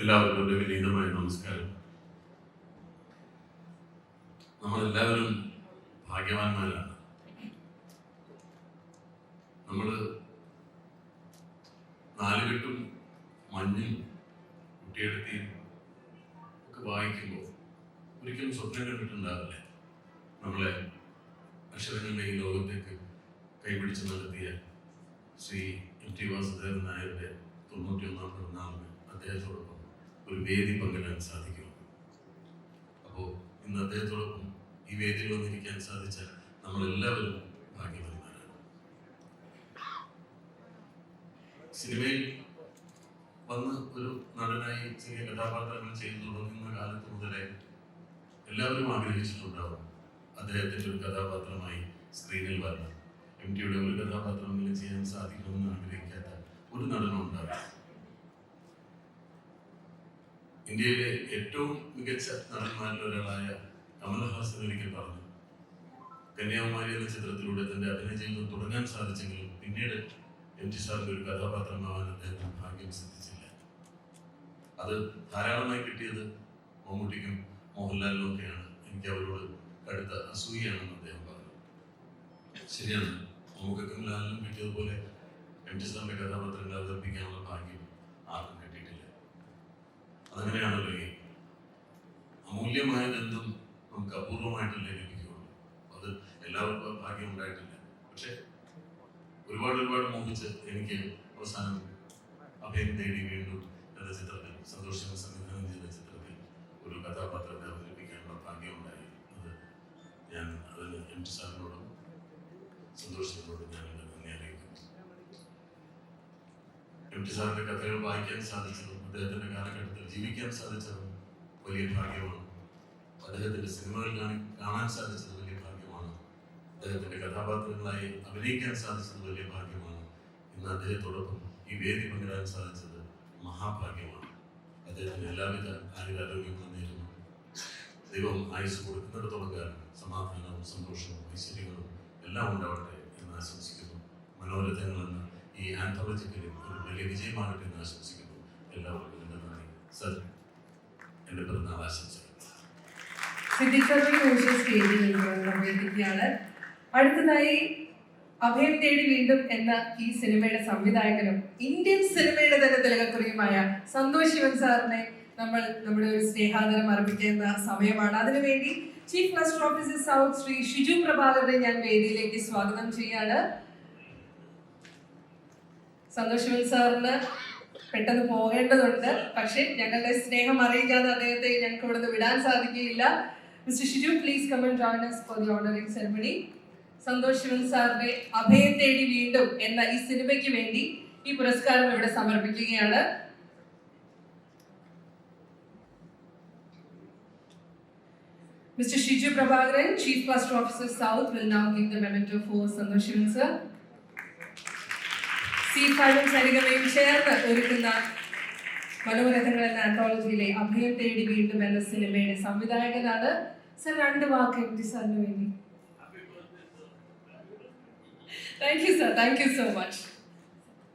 എല്ലാവർക്കും എന്റെ വിനീതമായ നമസ്കാരം. നമ്മളെല്ലാവരും ഭാഗ്യവാന്മാരാണ്. നമ്മൾ നാലുകെട്ടും മഞ്ഞും കുട്ടിയെടുത്തിയും ഒക്കെ വായിക്കുമ്പോൾ ഒരിക്കലും സ്വപ്നം കണ്ടിട്ടുണ്ടാവില്ല. നമ്മളെ അക്ഷരങ്ങളുടെ ഈ ലോകത്തേക്ക് കൈപിടിച്ച് നടത്തിയ ശ്രീ എം ടി വാസുദേവൻ നായരുടെ തൊണ്ണൂറ്റി ഒന്നാം പിറന്നാളിന് അദ്ദേഹത്തോടൊപ്പം ഒരു വേദി പങ്കിടാൻ സാധിക്കും അപ്പോൾ ഇന്ന് അദ്ദേഹത്തോടൊപ്പം ഈ വേദിയിൽ വന്നിരിക്കാൻ സാധിച്ച നമ്മളെല്ലാവരും ഭാഗ്യവാന്മാരാണ്. സിനിമയിൽ വന്ന് ഒരു നടനായി ചെറിയ കഥാപാത്രങ്ങൾ ചെയ്തു തുടങ്ങുന്ന കാലത്ത് മുതലേ എല്ലാവരും ആഗ്രഹിച്ചിട്ടുണ്ടാവും അദ്ദേഹത്തിന്റെ ഒരു കഥാപാത്രമായി സ്ക്രീനിൽ വരണം. എം ടിയുടെ ഒരു കഥാപാത്രമെങ്കിലും ചെയ്യാൻ സാധിക്കുമെന്ന് ആഗ്രഹിക്കാത്ത ഒരു നടനും ഇന്ത്യയിലെ ഏറ്റവും മികച്ച നടന്മാരിൽ ഒരാളായ കമൽഹാസൻ ഒരിക്കൽ പറഞ്ഞു കന്യാകുമാരി എന്ന ചിത്രത്തിലൂടെ തന്റെ അഭിനയ ജീവിതം തുടങ്ങാൻ സാധിച്ചെങ്കിലും പിന്നീട് എം ടി സാറിന്റെ ഒരു കഥാപാത്രമാവാൻ അദ്ദേഹത്തിന് ഭാഗ്യം സിദ്ധിച്ചില്ല. അത് ധാരാളമായി കിട്ടിയത് മമ്മൂട്ടിക്കും മോഹൻലാലിനും ഒക്കെയാണ്. എനിക്ക് അവരോട് കടുത്ത അസൂയാണെന്ന് അദ്ദേഹം പറഞ്ഞു. ശരിയാണ് മമ്മൂക്കും ലാലിനും കിട്ടിയതുപോലെ എം ടി സാറിന്റെ കഥാപാത്രങ്ങൾ അവതരിപ്പിക്കാനുള്ള ഭാഗ്യം അതങ്ങനെയാണല്ലോ ഈ അമൂല്യമായതെന്തും നമുക്ക് അപൂർവമായിട്ടല്ലേ ലഭിക്കുകയുള്ളൂ അത് എല്ലാവർക്കും ഭാഗ്യം ഉണ്ടായിട്ടില്ല. പക്ഷെ ഒരുപാട് ഒരുപാട് മോഹിച്ച് എനിക്ക് അവസാനം അഭയം തേടി വീണ്ടും എന്ന ചിത്രത്തിൽ സന്തോഷം സംവിധാനം ചെയ്ത ചിത്രത്തിൽ ഒരു കഥാപാത്രത്തെ അവതരിപ്പിക്കാനുള്ള ഭാഗ്യം ഉണ്ടായി അത് ഞാൻ അതിന് എം ടി സാറിനോടും സന്തോഷത്തിനോടും ഞാൻ എന്റെ നന്ദി അറിയിക്കുന്നു എം ടി കഥകൾ വായിക്കാൻ സാധിച്ചതും അദ്ദേഹത്തിന്റെ കാലഘട്ടത്തിൽ ജീവിക്കാൻ സാധിച്ചതും വലിയ ഭാഗ്യമാണ്. അദ്ദേഹത്തിന്റെ സിനിമകൾ കാണാൻ സാധിച്ചത് വലിയ ഭാഗ്യമാണ്. അദ്ദേഹത്തിന്റെ കഥാപാത്രങ്ങളായി അഭിനയിക്കാൻ സാധിച്ചത് വലിയ ഭാഗ്യമാണ്. ഇന്ന് അദ്ദേഹത്തോടൊപ്പം ഈ വേദി പങ്കിടാൻ സാധിച്ചത് മഹാഭാഗ്യമാണ്. അദ്ദേഹത്തിന് എല്ലാവിധ ആരോഗ്യങ്ങളും നേരുന്നു. ദൈവം ആയുസ് കൊടുക്കുന്നിടത്തോളം കാലം സമാധാനവും സന്തോഷവും ഐശ്വര്യങ്ങളും എല്ലാം ഉണ്ടാവട്ടെ എന്ന് ആശംസിക്കുന്നു. ഈ ആന്തോളജിക്കലും ഒരു വലിയ വിജയമാകട്ടെ എന്ന് ആശംസിക്കുന്നു. എല്ലാവർക്കും എന്റെ നന്ദി. സർ എന്റെ പിറന്നാൾ ആശംസകൾ അടുത്തതായി അഭയം തേടി വീണ്ടും എന്ന ഈ സിനിമയുടെ സംവിധായകനും ഇന്ത്യൻ സിനിമയുടെ തന്നെ തിലകക്കുറിയുമായ സന്തോഷ് ശിവൻ സാറിനെ നമ്മൾ നമ്മുടെ ഒരു സ്നേഹാദരം അർപ്പിക്കുന്ന സമയമാണ്. അതിനുവേണ്ടി chief master officer south Shri Shiju പ്രഭാകറിനെ ഞാൻ വേദിയിലേക്ക് സ്വാഗതം ചെയ്യാണ്. സന്തോഷ് സാറിന് പെട്ടെന്ന് പോകേണ്ടതുണ്ട് പക്ഷേ ഞങ്ങളുടെ സ്നേഹം അറിയിക്കാതെ അദ്ദേഹത്തെ ഞങ്ങൾക്ക് ഇവിടുന്ന് വിടാൻ സാധിക്കുകയില്ല mister Shiju please come and as for the honouring ceremony Santosh സാറിന്റെ അഭയം തേടി വീണ്ടും എന്ന ഈ സിനിമയ്ക്ക് വേണ്ടി ഈ പുരസ്കാരം ഇവിടെ സമർപ്പിക്കുകയാണ് Mr. Shiju Prabhakaran, Chief Cluster Officer South, will now give the memento for Santosh Shivan sir. സി സരികളെയും ചേർന്ന് ഒരുക്കുന്ന മനോരഥങ്ങൾ എന്ന ആന്തോളജിയിലെ അഭയം തേടി വീണ്ടും എന്ന സിനിമയുടെ സംവിധായകനാണ്. സർ രണ്ട് വാക്ക് എം സാറിന് വേണ്ടി. Thank you sir thank you so much